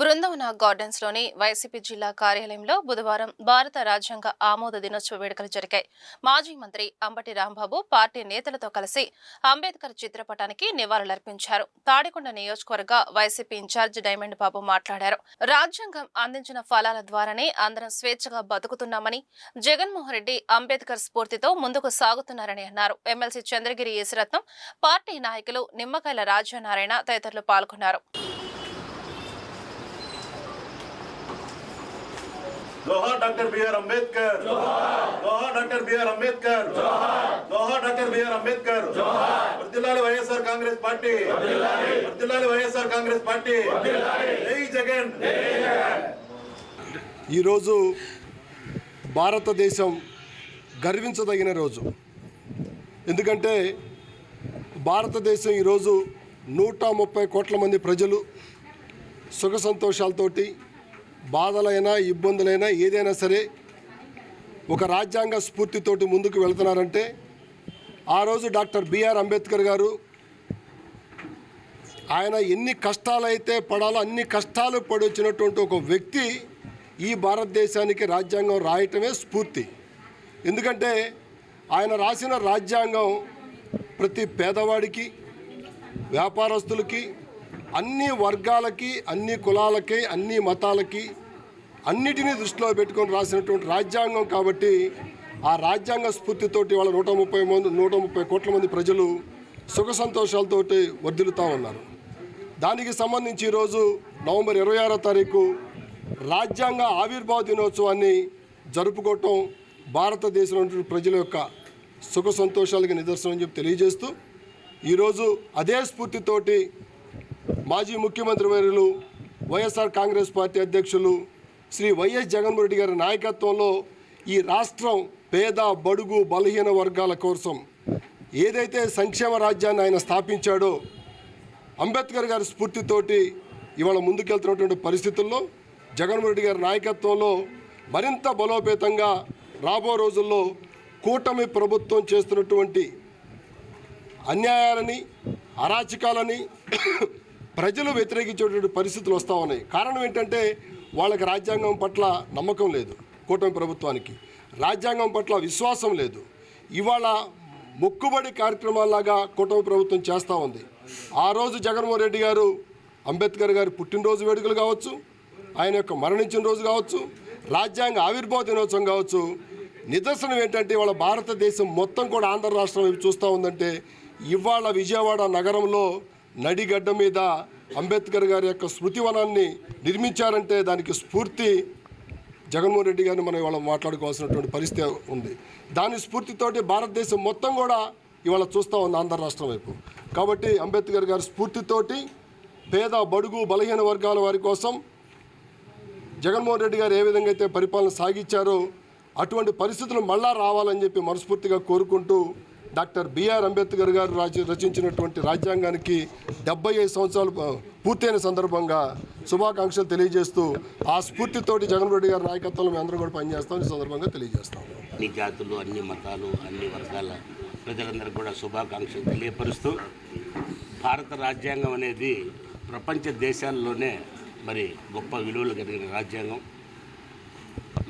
Brindavana గార్డెన్స్లోని YCP జిల్లా కార్యాలయంలో బుధవారం భారత రాజ్యాంగ ఆమోద దినోత్సవ వేడుకలు జరిగాయి. మాజీ మంత్రి అంబటి రాంబాబు పార్టీ నేతలతో కలిసి అంబేద్కర్ చిత్రపటానికి నివాళులర్పించారు. తాడికొండ నియోజకవర్గ వైసీపీ ఇన్ఛార్జ్ డైమండ్ బాబు మాట్లాడారు. రాజ్యాంగం అందించిన ఫలాల ద్వారానే అందరం స్వేచ్ఛగా బతుకుతున్నామని జగన్మోహన్ రెడ్డి అంబేద్కర్ స్ఫూర్తితో ముందుకు సాగుతున్నారని అన్నారు. ఎమ్మెల్సీ చంద్రగిరి ఈశ్వరత్నం పార్టీ నాయకులు నిమ్మకాయల రాజ్యనారాయణ తదితరులు పాల్గొన్నారు. జోహార్ డాక్టర్ బిఆర్ అంబేద్కర్ జోహార్ డాక్టర్ బిఆర్ అంబేద్కర్ జోహార్ డాక్టర్ బిఆర్ అంబేద్కర్ వర్దిల్లాలి వైఎస్ఆర్ కాంగ్రెస్ పార్టీ వర్దిల్లాలి వైఎస్ఆర్ కాంగ్రెస్ పార్టీ జై జగన్ ఈరోజు భారతదేశం గర్వించదగిన రోజు. ఎందుకంటే భారతదేశం ఈరోజు నూట ముప్పై కోట్ల మంది ప్రజలు సుఖ సంతోషాలతోటి బాధలైనా ఇబ్బందులైనా ఏదైనా సరే ఒక రాజ్యాంగ స్ఫూర్తితోటి ముందుకు వెళ్తున్నారంటే ఆ రోజు డాక్టర్ బిఆర్ అంబేద్కర్ గారు ఆయన ఎన్ని కష్టాలైతే పడాలో అన్ని కష్టాలు పడొచ్చినటువంటి ఒక వ్యక్తి ఈ భారతదేశానికి రాజ్యాంగం రాయటమే స్ఫూర్తి. ఎందుకంటే ఆయన రాసిన రాజ్యాంగం ప్రతి పేదవాడికి వ్యాపారస్తులకి అన్ని వర్గాలకి అన్ని కులాలకి అన్ని మతాలకి అన్నిటినీ దృష్టిలో పెట్టుకొని రాసినటువంటి రాజ్యాంగం కాబట్టి ఆ రాజ్యాంగ స్ఫూర్తితోటి వాళ్ళ నూట ముప్పై మంది నూట ముప్పై కోట్ల మంది ప్రజలు సుఖ సంతోషాలతోటి వర్ధిల్లుతూ ఉన్నారు. దానికి సంబంధించి ఈరోజు నవంబర్ ఇరవై ఆరో తారీఖు రాజ్యాంగ ఆవిర్భావ దినోత్సవాన్ని జరుపుకోవటం భారతదేశంలో ఉన్నటువంటి ప్రజల యొక్క సుఖ సంతోషాలకి నిదర్శనం అని చెప్పి తెలియజేస్తూ ఈరోజు అదే స్ఫూర్తితోటి మాజీ ముఖ్యమంత్రి వర్యులు వైఎస్ఆర్ కాంగ్రెస్ పార్టీ అధ్యక్షులు శ్రీ వైఎస్ జగన్మోహన్ రెడ్డి గారి నాయకత్వంలో ఈ రాష్ట్రం పేద బడుగు బలహీన వర్గాల కోసం ఏదైతే సంక్షేమ రాజ్యాన్ని ఆయన స్థాపించాడో అంబేద్కర్ గారి స్ఫూర్తితోటి ఇవాళ ముందుకెళ్తున్నటువంటి పరిస్థితుల్లో జగన్మోహన్ రెడ్డి గారి నాయకత్వంలో మరింత బలోపేతంగా రాబో రోజుల్లో కూటమి ప్రభుత్వం చేస్తున్నటువంటి అన్యాయాలని అరాచకాలని ప్రజలు వ్యతిరేకించేటువంటి పరిస్థితులు వస్తూ ఉన్నాయి. కారణం ఏంటంటే వాళ్ళకి రాజ్యాంగం పట్ల నమ్మకం లేదు కూటమి ప్రభుత్వానికి. రాజ్యాంగం పట్ల విశ్వాసం లేదు. ఇవాళ మొక్కుబడి కార్యక్రమాల్లాగా కూటమి ప్రభుత్వం చేస్తూ ఉంది. ఆ రోజు జగన్మోహన్ రెడ్డి గారు అంబేద్కర్ గారి పుట్టినరోజు వేడుకలు కావచ్చు ఆయన యొక్క మరణించిన రోజు కావచ్చు రాజ్యాంగ ఆవిర్భావ దినోత్సవం కావచ్చు. నిదర్శనం ఏంటంటే ఇవాళ భారతదేశం మొత్తం కూడా ఆంధ్ర రాష్ట్రం చూస్తూ ఉందంటే ఇవాళ విజయవాడ నగరంలో నడిగడ్డ మీద అంబేద్కర్ గారి యొక్క స్మృతివనాన్ని నిర్మించారంటే దానికి స్ఫూర్తి జగన్మోహన్ రెడ్డి గారిని మనం ఇవాళ మాట్లాడుకోవాల్సినటువంటి పరిస్థితి ఉంది. దాని స్ఫూర్తితోటి భారతదేశం మొత్తం కూడా ఇవాళ చూస్తూ ఉంది ఆంధ్ర రాష్ట్రం వైపు. కాబట్టి అంబేద్కర్ గారి స్ఫూర్తితోటి పేద బడుగు బలహీన వర్గాల వారి కోసం జగన్మోహన్ రెడ్డి గారు ఏ విధంగా అయితే పరిపాలన సాగించారో అటువంటి పరిస్థితులు మళ్ళా రావాలని చెప్పి మనస్ఫూర్తిగా కోరుకుంటూ డాక్టర్ బిఆర్ అంబేద్కర్ గారు రాజ రచించినటువంటి రాజ్యాంగానికి డెబ్బై ఐదు సంవత్సరాలు పూర్తయిన సందర్భంగా శుభాకాంక్షలు తెలియజేస్తూ ఆ స్ఫూర్తితోటి జగన్ రెడ్డి గారి నాయకత్వంలో మేము అందరూ కూడా పనిచేస్తాం. ఈ సందర్భంగా తెలియజేస్తాం. అన్ని జాతులు అన్ని మతాలు అన్ని వర్గాల ప్రజలందరికీ కూడా శుభాకాంక్షలు తెలియపరుస్తూ భారత రాజ్యాంగం అనేది ప్రపంచ దేశాల్లోనే మరి గొప్ప విలువలు కలిగిన రాజ్యాంగం.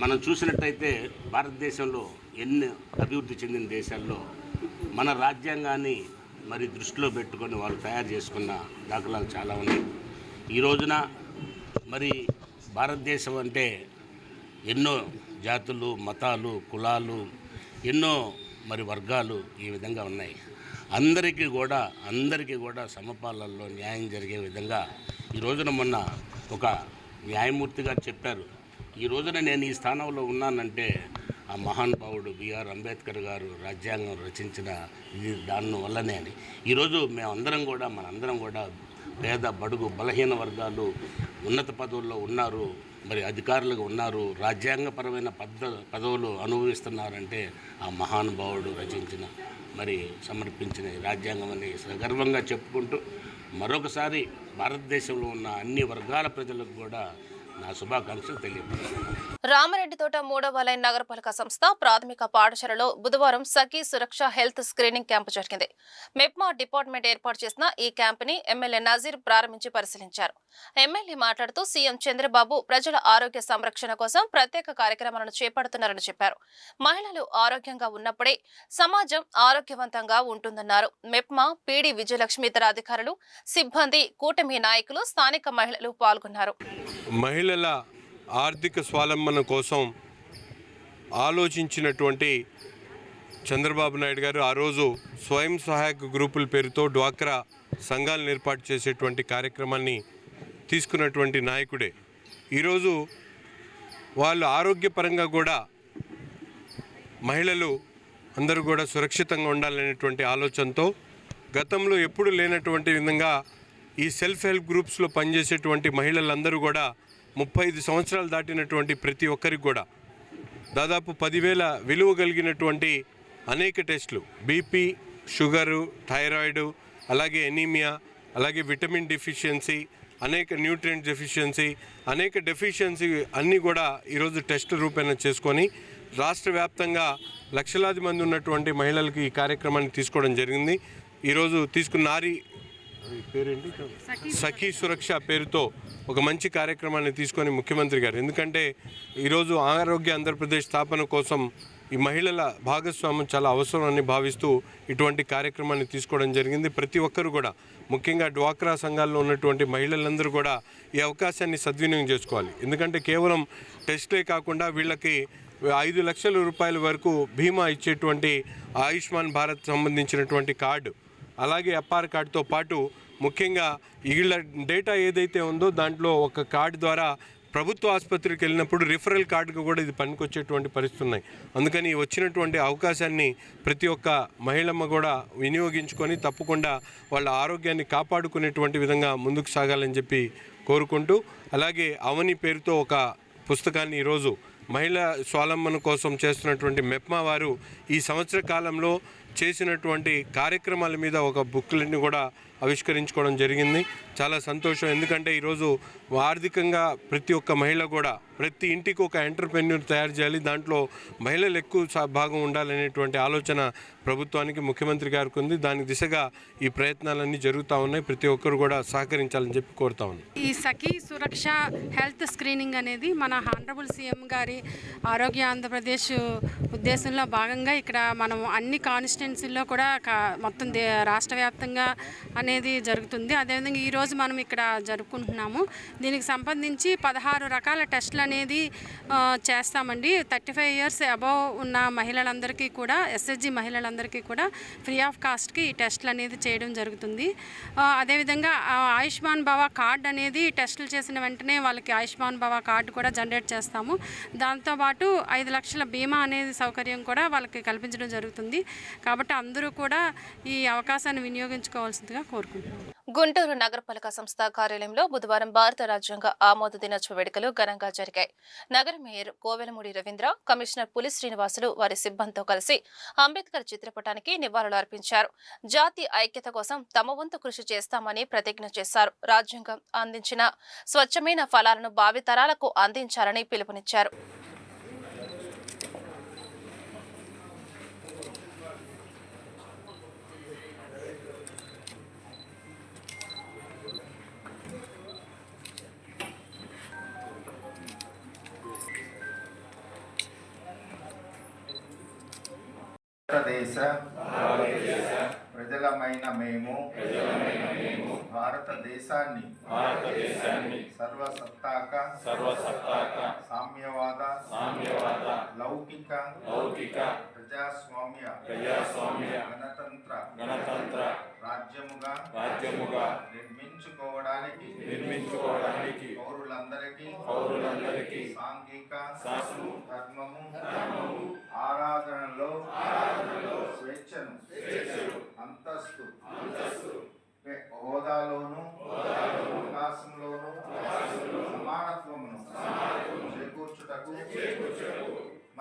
మనం చూసినట్టయితే భారతదేశంలో ఎన్ని అభివృద్ధి చెందిన దేశాల్లో మన రాజ్యాంగాన్ని మరి దృష్టిలో పెట్టుకొని వాళ్ళు తయారు చేసుకున్న దాఖలాలు చాలా ఉన్నాయి. ఈ రోజున మరి భారతదేశం అంటే ఎన్నో జాతులు మతాలు కులాలు ఎన్నో మరి వర్గాలు ఈ విధంగా ఉన్నాయి. అందరికీ కూడా అందరికీ కూడా సమపాలల్లో న్యాయం జరిగే విధంగా ఈ రోజున మొన్న ఒక న్యాయమూర్తి గారు చెప్పారు. ఈ రోజున నేను ఈ స్థానంలో ఉన్నానంటే ఆ మహానుభావుడు బిఆర్ అంబేద్కర్ గారు రాజ్యాంగం రచించిన ఇది దాని వల్లనే అని. ఈరోజు మేమందరం కూడా మనందరం కూడా పేద బడుగు బలహీన వర్గాలు ఉన్నత పదవుల్లో ఉన్నారు మరి అధికారులుగా ఉన్నారు రాజ్యాంగపరమైన పద పదవులు అనుభవిస్తున్నారంటే ఆ మహానుభావుడు రచించిన మరి సమర్పించిన ఈ రాజ్యాంగం అని సగర్వంగా చెప్పుకుంటూ మరొకసారి భారతదేశంలో ఉన్న అన్ని వర్గాల ప్రజలకు కూడా నా శుభాకాంక్షలు తెలియపరుస్తున్నాను రామరెడ్డి తోట మూడవ లైన్ నగరపాలక సంస్థ ప్రాథమిక పాఠశాలలో బుధవారం Sakhi Suraksha health screening camp జరిగింది. మెప్మా డిపార్ట్మెంట్ ఏర్పాటు చేసిన ఈ క్యాంపుని ఎమ్మెల్యే నజీర్ ప్రారంభించి పరిశీలించారు. ఎమ్మెల్యే మాట్లాడుతూ సీఎం చంద్రబాబు ప్రజల ఆరోగ్య సంరక్షణ కోసం ప్రత్యేక కార్యక్రమాలను చేపడుతున్నారని చెప్పారు. మహిళలు ఆరోగ్యంగా ఉన్నప్పుడే సమాజం ఆరోగ్యవంతంగా ఉంటుందన్నారు. మెప్మా పీడి విజయలక్ష్మి ఇతర అధికారులు సిబ్బంది కూటమి నాయకులు స్థానిక మహిళలు పాల్గొన్నారు. మహిళల ఆర్థిక స్వావలంబన కోసం ఆలోచించినటువంటి చంద్రబాబు నాయుడు గారు ఆ రోజు స్వయం సహాయక గ్రూపుల పేరుతో డ్వాక్రా సంఘాలను ఏర్పాటు చేసేటువంటి కార్యక్రమాన్ని తీసుకున్నటువంటి నాయకుడే. ఈరోజు వాళ్ళు ఆరోగ్యపరంగా కూడా మహిళలు అందరూ కూడా సురక్షితంగా ఉండాలనేటువంటి ఆలోచనతో గతంలో ఎప్పుడు లేనటువంటి విధంగా ఈ సెల్ఫ్ హెల్ప్ గ్రూప్స్లో పనిచేసేటువంటి మహిళలందరూ కూడా ముప్పై ఐదు సంవత్సరాలు దాటినటువంటి ప్రతి ఒక్కరికి కూడా దాదాపు పదివేల విలువ కలిగినటువంటి అనేక టెస్టులు. బీపీ షుగరు థైరాయిడు అలాగే ఎనీమియా అలాగే విటమిన్ డెఫిషియన్సీ అనేక న్యూట్రియంట్ డెఫిషియన్సీ అనేక డెఫిషియన్సీ అన్నీ కూడా ఈరోజు టెస్ట్ రూపేణ చేసుకొని రాష్ట్ర వ్యాప్తంగా లక్షలాది మంది ఉన్నటువంటి మహిళలకు ఈ కార్యక్రమాన్ని తీసుకోవడం జరిగింది. ఈరోజు తీసుకున్న నారీ సఖీ సురక్ష పేరుతో ఒక మంచి కార్యక్రమాన్ని తీసుకొని ముఖ్యమంత్రి గారు. ఎందుకంటే ఈరోజు ఆరోగ్య ఆంధ్రప్రదేశ్ స్థాపన కోసం ఈ మహిళల భాగస్వామ్యం చాలా అవసరం అని భావిస్తూ ఇటువంటి కార్యక్రమాన్ని తీసుకోవడం జరిగింది. ప్రతి ఒక్కరు కూడా ముఖ్యంగా డ్వాక్రా సంఘాల్లో ఉన్నటువంటి మహిళలందరూ కూడా ఈ అవకాశాన్ని సద్వినియోగం చేసుకోవాలి. ఎందుకంటే కేవలం టెస్టే కాకుండా వీళ్ళకి ఐదు లక్షల రూపాయల వరకు బీమా ఇచ్చేటువంటి ఆయుష్మాన్ భారత్ సంబంధించినటువంటి కార్డు అలాగే ఎఫ్ఆర్ కార్డుతో పాటు ముఖ్యంగా వీళ్ళ డేటా ఏదైతే ఉందో దాంట్లో ఒక కార్డు ద్వారా ప్రభుత్వ ఆసుపత్రికి వెళ్ళినప్పుడు రిఫరల్ కార్డుకు కూడా ఇది పనికొచ్చేటువంటి పరిస్థితి ఉన్నాయి. అందుకని వచ్చినటువంటి అవకాశాన్ని ప్రతి ఒక్క మహిళమ్మ కూడా వినియోగించుకొని తప్పకుండా వాళ్ళ ఆరోగ్యాన్ని కాపాడుకునేటువంటి విధంగా ముందుకు సాగాలని చెప్పి కోరుకుంటూ అలాగే అవని పేరుతో ఒక పుస్తకాన్ని ఈరోజు మహిళా స్వాలంబన కోసం చేస్తున్నటువంటి మెప్మా వారు ఈ సంవత్సర కాలంలో చేసినటువంటి కార్యక్రమాల మీద ఒక బుక్లెట్ని కూడా ఆవిష్కరించుకోవడం జరిగింది. చాలా సంతోషం. ఎందుకంటే ఈరోజు ఆర్థికంగా ప్రతి ఒక్క మహిళ కూడా ప్రతి ఇంటికి ఒక ఎంటర్ప్రెన్యూర్ తయారు చేయాలి. దాంట్లో మహిళలు ఎక్కువ భాగం ఉండాలనేటువంటి ఆలోచన ప్రభుత్వానికి ముఖ్యమంత్రి గారికి ఉంది. దాని దిశగా ఈ ప్రయత్నాలన్నీ జరుగుతూ ఉన్నాయి. ప్రతి ఒక్కరు కూడా సహకరించాలని చెప్పి కోరుతా ఉన్నాను ఈ సఖీ సురక్ష హెల్త్ స్క్రీనింగ్ అనేది మన హానరబుల్ సీఎం గారి ఆరోగ్య ఆంధ్రప్రదేశ్ ఉద్దేశంలో భాగంగా ఇక్కడ మనం అన్ని కాన్స్టిట్యున్సీల్లో కూడా కా- మొత్తం దే రాష్ట్ర వ్యాప్తంగా అనేది జరుగుతుంది. అదేవిధంగా ఈరోజు మనం ఇక్కడ జరుపుకుంటున్నాము. దీనికి సంబంధించి పదహారు రకాల టెస్టులు అనేది చేస్తామండి. థర్టీ ఫైవ్ ఇయర్స్ అబవ్ ఉన్న మహిళలందరికీ కూడా ఎస్ఎస్జి మహిళలందరికీ కూడా ఫ్రీ ఆఫ్ కాస్ట్కి ఈ టెస్టులు అనేది చేయడం జరుగుతుంది. అదేవిధంగా ఆయుష్మాన్ భవ కార్డ్ అనేది టెస్టులు చేసిన వెంటనే వాళ్ళకి ఆయుష్మాన్ భవ కార్డు కూడా జనరేట్ చేస్తాము. దాంతోపాటు ఐదు లక్షల బీమా అనేది సౌకర్యం కూడా వాళ్ళకి కల్పించడం జరుగుతుంది. కాబట్టి అందరూ కూడా ఈ అవకాశాన్ని వినియోగించుకోవాల్సిందిగా కోరుకుంటున్నాను గుంటూరు నగరపాలక సంస్థ కార్యాలయంలో బుధవారం భారత రాజ్యాంగ ఆమోద దినోత్సవ వేడుకలు ఘనంగా జరిగాయి. నగర మేయర్ కోవెలమూడి రవీంద్ర కమిషనర్ పులి శ్రీనివాసులు వారి సిబ్బందితో కలిసి అంబేద్కర్ చిత్రపటానికి నివాళులు అర్పించారు. జాతి ఐక్యత కోసం తమ వంతు కృషి చేస్తామని ప్రతిజ్ఞ చేశారు. రాజ్యాంగం అందించిన స్వచ్ఛమైన ఫలాలను భావితరాలకు అందించాలని పిలుపునిచ్చారు. భారతదేశ ప్రజలమైన మేము భారతదేశాన్ని సర్వసత్తాక సామ్యవాద లౌకిక ప్రజాస్వామ్య గణతంత్ర గణతంత్ర రాజ్యముగా రాజ్యముగా నిర్మించుకోవడానికి నిర్మించుకోవడానికి పౌరులందరికీ పౌరులందరికీ సాంఘిక ధర్మము ఆరాధనలో స్వేచ్ఛను అంతస్తు హోదాలోను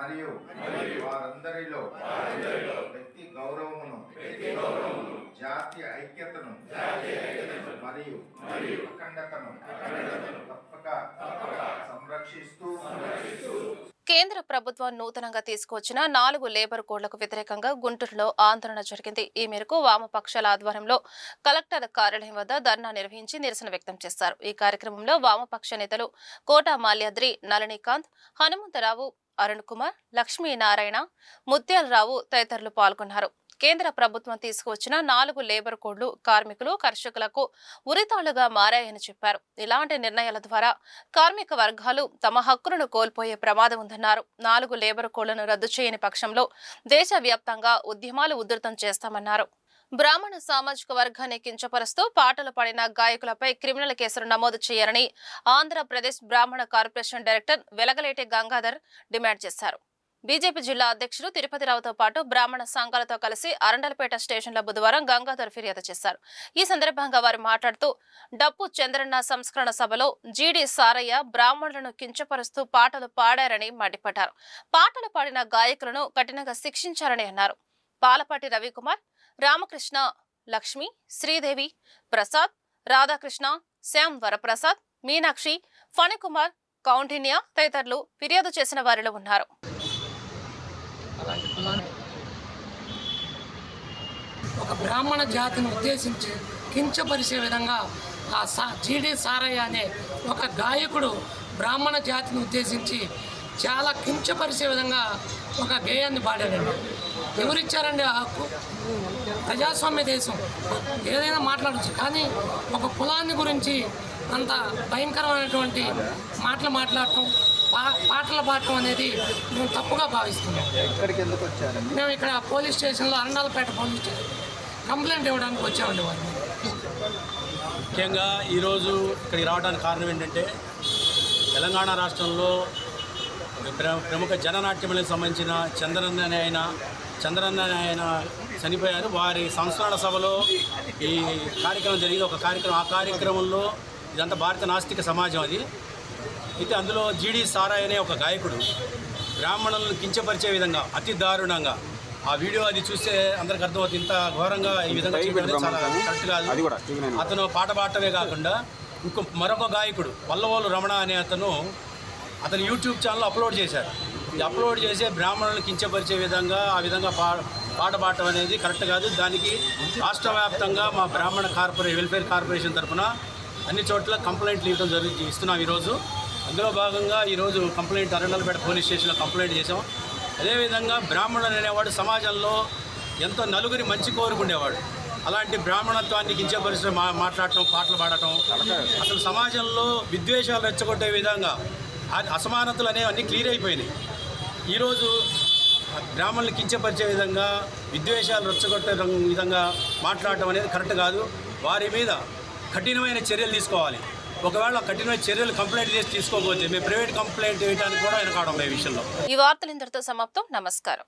మరియు వారందరిలో వ్యక్తి గౌరవమును జాతి ఐక్యతను మరియు అఖండతను తప్పక సంరక్షిస్తూ కేంద్ర ప్రభుత్వం నూతనంగా తీసుకొచ్చిన నాలుగు లేబర్ కోడ్లకు వ్యతిరేకంగా గుంటూరులో ఆందోళన జరిగింది. ఈ మేరకు వామపక్షాల ఆధ్వర్యంలో కలెక్టర్ కార్యాలయం వద్ద ధర్నా నిర్వహించి నిరసన వ్యక్తం చేశారు. ఈ కార్యక్రమంలో వామపక్ష నేతలు కోట మాల్యాద్రి నళినీకాంత్ హనుమంతరావు అరుణ్ కుమార్ లక్ష్మీనారాయణ ముత్యాలరావు తదితరులు పాల్గొన్నారు. కేంద్ర ప్రభుత్వం తీసుకువచ్చిన నాలుగు లేబర్ కోడ్లు కార్మికులు కర్షకులకు ఉరితాళ్ళుగా మారాయని చెప్పారు. ఇలాంటి నిర్ణయాల ద్వారా కార్మిక వర్గాలు తమ హక్కులను కోల్పోయే ప్రమాదం ఉందన్నారు. నాలుగు లేబర్ కోడ్లను రద్దు చేయని పక్షంలో దేశవ్యాప్తంగా ఉద్యమాలు ఉధృతం చేస్తామన్నారు. బ్రాహ్మణ సామాజిక వర్గాన్ని కించపరుస్తూ పాటలు పాడిన గాయకులపై క్రిమినల్ కేసులు నమోదు చేయాలని ఆంధ్రప్రదేశ్ బ్రాహ్మణ corporation director Velagaleti Gangadhar demand చేశారు. బీజేపీ జిల్లా అధ్యక్షుడు తిరుపతిరావుతో పాటు బ్రాహ్మణ సంఘాలతో కలిసి అరండలపేట స్టేషన్లో బుధవారం గంగాధర్ ఫిర్యాదు చేశారు. ఈ సందర్భంగా వారు మాట్లాడుతూ డప్పు చంద్రన్న సంస్కరణ సభలో జీడి సారయ్య బ్రాహ్మణులను కించపరుస్తూ పాటలు పాడారని మండిపడ్డారు. పాటలు పాడిన గాయకులను కఠినంగా శిక్షించారని అన్నారు. పాలపాటి రవికుమార్ రామకృష్ణ లక్ష్మి శ్రీదేవి ప్రసాద్ రాధాకృష్ణ శ్యామ్ వరప్రసాద్ మీనాక్షి ఫణికుమార్ కౌండిన్య తదితరులు ఫిర్యాదు చేసిన వారిలో ఉన్నారు. ఒక బ్రాహ్మణ జాతిని ఉద్దేశించి కించపరిచే విధంగా ఆ సా జీడి సారయ్య అనే ఒక గాయకుడు బ్రాహ్మణ జాతిని ఉద్దేశించి చాలా కించపరిచే విధంగా ఒక గేయాన్ని పాడాడండి. ఎవరిచ్చారండి ఆ హక్కు? ప్రజాస్వామ్య దేశం. ఏదైనా మాట్లాడచ్చు. కానీ ఒక కులాన్ని గురించి అంత భయంకరమైనటువంటి మాటలు మాట్లాడటం పా పాటలు పాడటం అనేది మేము తప్పుగా భావిస్తున్నాం. ఇక్కడికి ఎందుకు వచ్చారండి? మేము ఇక్కడ పోలీస్ స్టేషన్లో అరణాలపేట పోలీస్ స్టేషన్. కంప్లైంట్ ఇవ్వడానికి వచ్చామండి వారిని. ముఖ్యంగా ఈరోజు ఇక్కడికి రావడానికి కారణం ఏంటంటే తెలంగాణ రాష్ట్రంలో ప్ర- ప్రముఖ జననాట్యములకు సంబంధించిన చంద్రన్న ఆయన చంద్రన్న ఆయన చనిపోయారు. వారి సంస్మరణ సభలో ఈ కార్యక్రమం జరిగింది. ఒక కార్యక్రమం ఆ కార్యక్రమంలో ఇదంతా భారత నాస్తిక సమాజం అది. అయితే అందులో జీడి సారాయ్ అనే ఒక గాయకుడు బ్రాహ్మణులను కించపరిచే విధంగా అతి దారుణంగా ఆ వీడియో అది చూస్తే అందరికి అర్థమవుతుంది. ఇంత ఘోరంగా ఈ విధంగా చేయడం చాలా కరెక్ట్ కాదు. అతను పాట పాడటమే కాకుండా ఇంకో మరొక గాయకుడు పల్లవోలు రమణ అనే అతను అతను యూట్యూబ్ ఛానల్ అప్లోడ్ చేశారు. అప్లోడ్ చేసే బ్రాహ్మణులను కించపరిచే విధంగా ఆ విధంగా పా పాట పాడటం అనేది కరెక్ట్ కాదు. దానికి రాష్ట్ర వ్యాప్తంగా మా బ్రాహ్మణ కార్పొరేట్ వెల్ఫేర్ కార్పొరేషన్ తరఫున అన్ని చోట్ల కంప్లైంట్లు ఇవ్వడం జరుగుతుంది ఇస్తున్నాం ఈరోజు. అందులో భాగంగా ఈరోజు కంప్లైంట్ అరండలపేట పోలీస్ స్టేషన్లో కంప్లైంట్ చేసాం అదేవిధంగా బ్రాహ్మణుడు అనేవాడు సమాజంలో ఎంతో నలుగురి మంచి కోరుకునేవాడు. అలాంటి బ్రాహ్మణత్వాన్ని కించపరిచిన మా మాట్లాడటం పాటలు పాడటం అసలు సమాజంలో విద్వేషాలు రెచ్చగొట్టే విధంగా అసమానతలు అనేవన్నీ క్లియర్ అయిపోయినాయి. ఈరోజు గ్రామాలను కించపరిచే విధంగా విద్వేషాలు రెచ్చగొట్టే విధంగా మాట్లాడటం అనేది కరెక్ట్ కాదు. వారి మీద కఠినమైన చర్యలు తీసుకోవాలి. ఒకవేళ కఠినమైన చర్యలు కంప్లైంట్ చేసి తీసుకోకపోతే మేము ప్రైవేట్ కంప్లైంట్ వేయడానికి కూడా వెనకాడం ఈ విషయంలో. ఈ వార్తలు ఇంతటితో సమాప్తం. నమస్కారం.